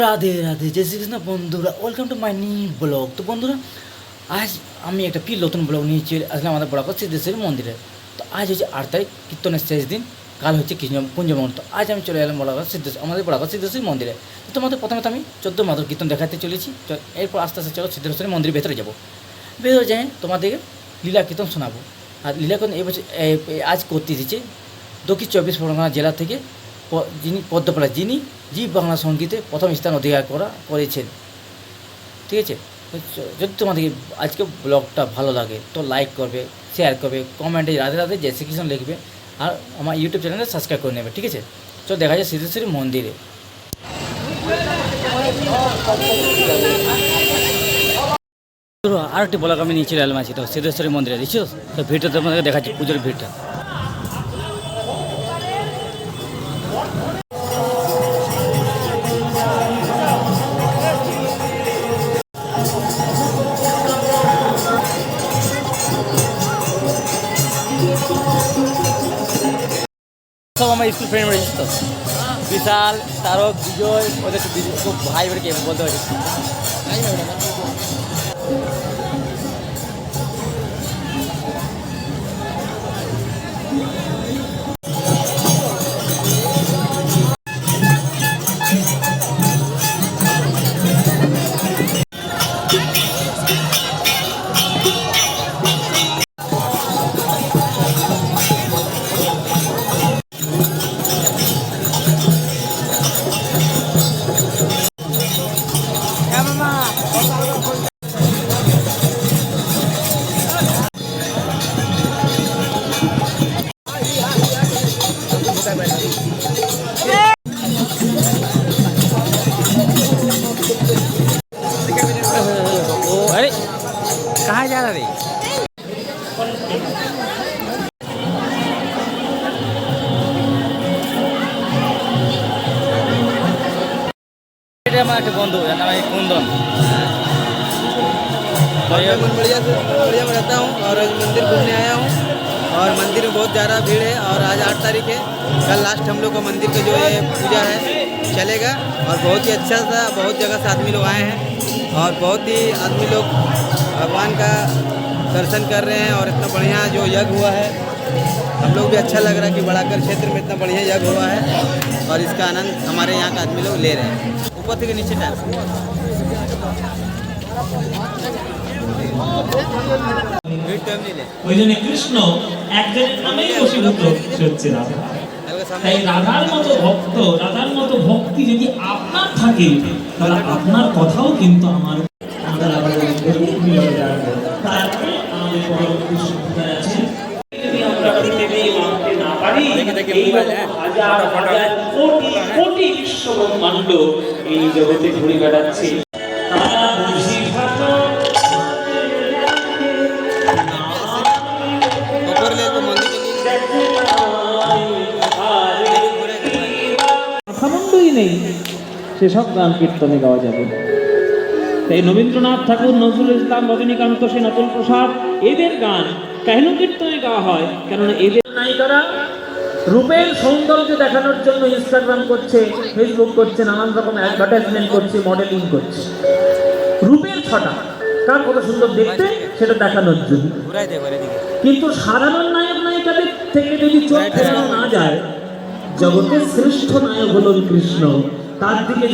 রাধে রাধে, জয় শ্রীকৃষ্ণ বন্ধুরা welcome to my new vlog তো বন্ধুরা, আজ আমি একটা ফির নতুন ব্লগ নিয়ে চলে আসলাম আমাদের বড়াকর সিদ্ধেশ্বরী মন্দিরে। তো আজ হচ্ছে আট তারিখ, কীর্তনের শেষ দিন, কাল হচ্ছে কৃষ্ণ পুঞ্জমন তো আজ আমি চলে এলাম বড়াকর সিদ্ধেশ্বর, আমাদের বড়াকর সিদ্ধেশ্বরী মন্দিরে। তো তোমাদের প্রথমে আমি চোদ্দ মাদুর কীর্তন দেখাতে চলেছি এরপর আস্তে আস্তে চলো সিদ্ধেশ্বরী মন্দিরের ভেতরে যাব। ভেতরে যাই, তোমাদেরকে লীলা কীর্তন শোনাবো। আর লীলা কীর্তন এবছর আজ করতে দিচ্ছে দক্ষিণ চব্বিশ পরগনা জেলা থেকে যিনি পদ্মপাড়া, যিনি জি বাংলা সঙ্গীতে প্রথম স্থান অধিকার করা, করেছেন। ঠিক আছে? যদি তোমাদের আজকে ব্লগটা ভালো লাগে, তো লাইক করবে শেয়ার করবে কমেন্টে রাধে রাধে জয় শ্রীকৃষ্ণ লিখবে, আর আমার ইউটিউব চ্যানেলে সাবস্ক্রাইব করে নেবে, ঠিক আছে? তো দেখা যায় সিদ্ধেশ্বরী মন্দিরে। আর একটি ব্লগ আমি নিয়ে চলে আছি তো সিদ্ধেশ্বরী মন্দিরে, দেখছ? তো ভিড়টা তোমাদেরকে দেখাচ্ছি পুজোর ভিড়টা। আমার স্কুল ফ্রেন্ড রয়েছে তো বিশাল, তারক, বিজয়, ওদের খুব ভাই বেড়ে কে বলতে পারি कहाँ जा रहा रे এটা আমার একটা বন্ধু যার নাম এই কুন্দন तो ये- मैं बढ़िया से बढ़िया में रहता हूँ और आज मंदिर घूमने आया हूँ और मंदिर में बहुत ज़्यादा भीड़ है और आज आठ तारीख है कल लास्ट हम लोग का मंदिर का जो ये पूजा है चलेगा और बहुत ही अच्छा सा बहुत जगह से आदमी लोग आए हैं और बहुत ही आदमी लोग भगवान का दर्शन कर रहे हैं और इतना बढ़िया जो यज्ञ हुआ है हम लोग भी अच्छा लग रहा है कि बड़ाकर क्षेत्र में इतना बढ़िया यज्ञ हुआ है और इसका आनंद हमारे यहाँ का आदमी लोग ले रहे हैं ऊपर থেকে नीचे टाइम भीड़ टाइम नहीं ले ওই জন্য কৃষ্ণ একজনের নামেই বসীভূত সে তাই রাধার মতো ভক্ত রাধার মতো ভক্তি যদি আপনার থাকে তাহলে আপনার কথাও কিন্তু আমার আমাদের আবার কোটি কোটি বিশ্বব্রহ্মাণ্ড এই জগতে ঘুরে বেড়াচ্ছে। নেই সেসব গান কীর্তনে গাওয়া যাবে। তাই রবীন্দ্রনাথ ঠাকুর নজরুল ইসলাম রজনীকান্ত সেন অতুল প্রসাদ এদের গান কেন কীর্তনে গাওয়া হয়? কেননা এদের নায়িকারা রূপের সৌন্দর্য দেখানোর জন্য ইনস্টাগ্রাম করছে ফেসবুক করছে নানান রকম অ্যাডভার্টাইজমেন্ট করছে মডেলিং করছে। রূপের ছটা কার কত সুন্দর দেখতে সেটা দেখানোর জন্য। কিন্তু সাধারণ নায়ক নায়িকাদের থেকে যদি চোখ ফেরানো না যায় জগতের শ্রেষ্ঠ নায়ক হলেন কৃষ্ণ। তার দিকে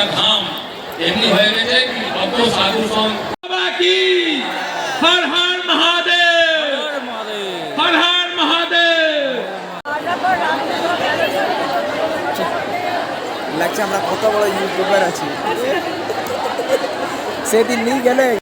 বেড়াটার ধাম এমনি হয়ে গেছে কত সাধু হর হর মহাদেব। হর হর মহাদেব। লাগছে আমরা কত বড় ইউটিউবার আছি। সেদিন নিয়ে গেলে।